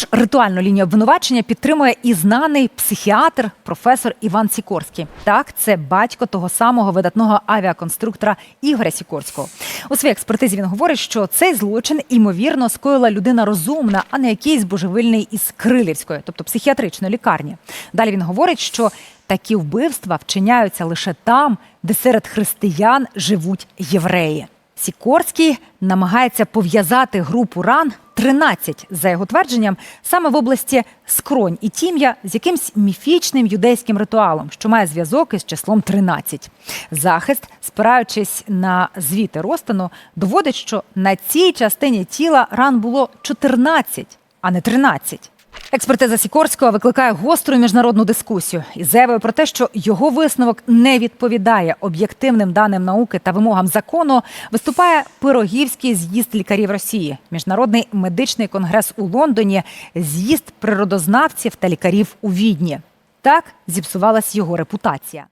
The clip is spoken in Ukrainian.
Також ритуальну лінію обвинувачення підтримує і знаний психіатр, професор Іван Сікорський. Так, це батько того самого видатного авіаконструктора Ігоря Сікорського. У своїй експертизі він говорить, що цей злочин імовірно скоїла людина розумна, а не якийсь божевильний із Крилівської, тобто психіатричної лікарні. Далі він говорить, що такі вбивства вчиняються лише там, де серед християн живуть євреї. Сікорський намагається пов'язати групу ран 13, за його твердженням, саме в області скронь і тім'я з якимсь міфічним юдейським ритуалом, що має зв'язок із числом 13. Захист, спираючись на звіти Ростану, доводить, що на цій частині тіла ран було 14, а не 13. Експертиза Сікорського викликає гостру міжнародну дискусію і заявує про те, що його висновок не відповідає об'єктивним даним науки та вимогам закону. Виступає Пирогівський з'їзд лікарів Росії, міжнародний медичний конгрес у Лондоні, з'їзд природознавців та лікарів у Відні. Так зіпсувалась його репутація.